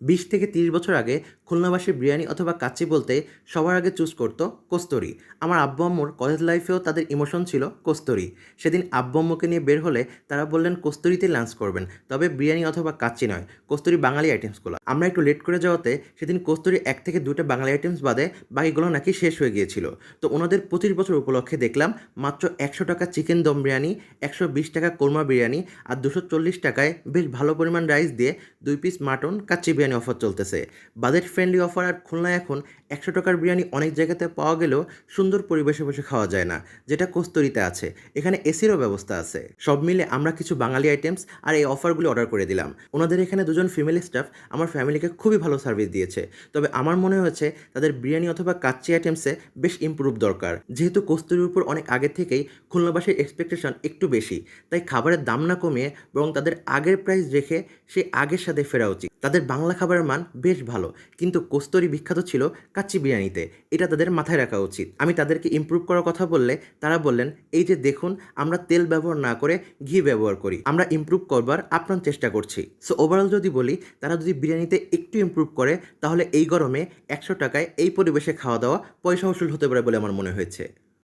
বিশ থেকে তিরিশ বছর আগে খুলনাবাসী বিরিয়ানি অথবা কাচ্চি বলতে সবার আগে চুজ করতো কস্তুরি। আমার আব্বু আম্মুর কলেজ লাইফেও তাদের ইমোশন ছিল কস্তুরি। সেদিন আব্বু আম্মুকে নিয়ে বের হলে তারা বললেন, কস্তুরিতে লাঞ্চ করবেন, তবে বিরিয়ানি অথবা কাচ্চি নয়, কস্তুরি বাঙালি আইটেমসগুলো আমরা একটু লেট করে যাওয়াতে সেদিন কস্তুরি এক থেকে দুটো বাঙালি আইটেমস বাদে বাকিগুলো নাকি শেষ হয়ে গিয়েছিল। তো ওনাদের পঁচিশ বছর উপলক্ষে দেখলাম, মাত্র একশো টাকা চিকেন দম বিরিয়ানি, একশো বিশ টাকা কোরমা বিরিয়ানি আর দুশো চল্লিশ টাকায় বেশ ভালো পরিমাণ রাইস দিয়ে দুই piece mutton kacchi biryani offer চলতেছে। বাজেট ফ্রেন্ডলি অফার আর খুলনায় এখন একশো টাকার বিরিয়ানি অনেক জায়গাতে পাওয়া গেলেও সুন্দর পরিবেশে বসে খাওয়া যায় না, যেটা কস্তুরিতে আছে। এখানে এসিরও ব্যবস্থা আছে। সব মিলে আমরা কিছু বাঙালি আইটেমস আর এই অফারগুলি অর্ডার করে দিলাম। ওনাদের এখানে দুজন ফিমেল স্টাফ আমার ফ্যামিলিকে খুবই ভালো সার্ভিস দিয়েছে। তবে আমার মনে হয়েছে তাদের বিরিয়ানি অথবা কাচ্চি আইটেমসে বেশ ইমপ্রুভ দরকার। যেহেতু কস্তুরির উপর অনেক আগে থেকেই খুলনাবাসীর এক্সপেকটেশন একটু বেশি, তাই খাবারের দাম না কমিয়ে বরং তাদের আগের প্রাইস রেখে সে আগের সাথে ফেরা উচিত। তাদের বাংলা খাবারের মান বেশ ভালো, কিন্তু কস্তুরি বিখ্যাত ছিল কাচ্চি বিরিয়ানিতে। এটা তাদের মাথায় রাখা উচিত। আমি তাদেরকে ইমপ্রুভ করার কথা বললে তারা বললেন, এই যে দেখুন, আমরা তেল ব্যবহার না করে ঘি ব্যবহার করি। আমরা ইমপ্রুভ করবার আপ্রাণ চেষ্টা করছি। সো ওভারঅল যদি বলি, তারা যদি বিরিয়ানিতে একটু ইমপ্রুভ করে, তাহলে এই গরমে একশো টাকায় এই পরিবেশে খাওয়া দাওয়া পয়সা উসুল হতে পারে বলে আমার মনে হয়েছে।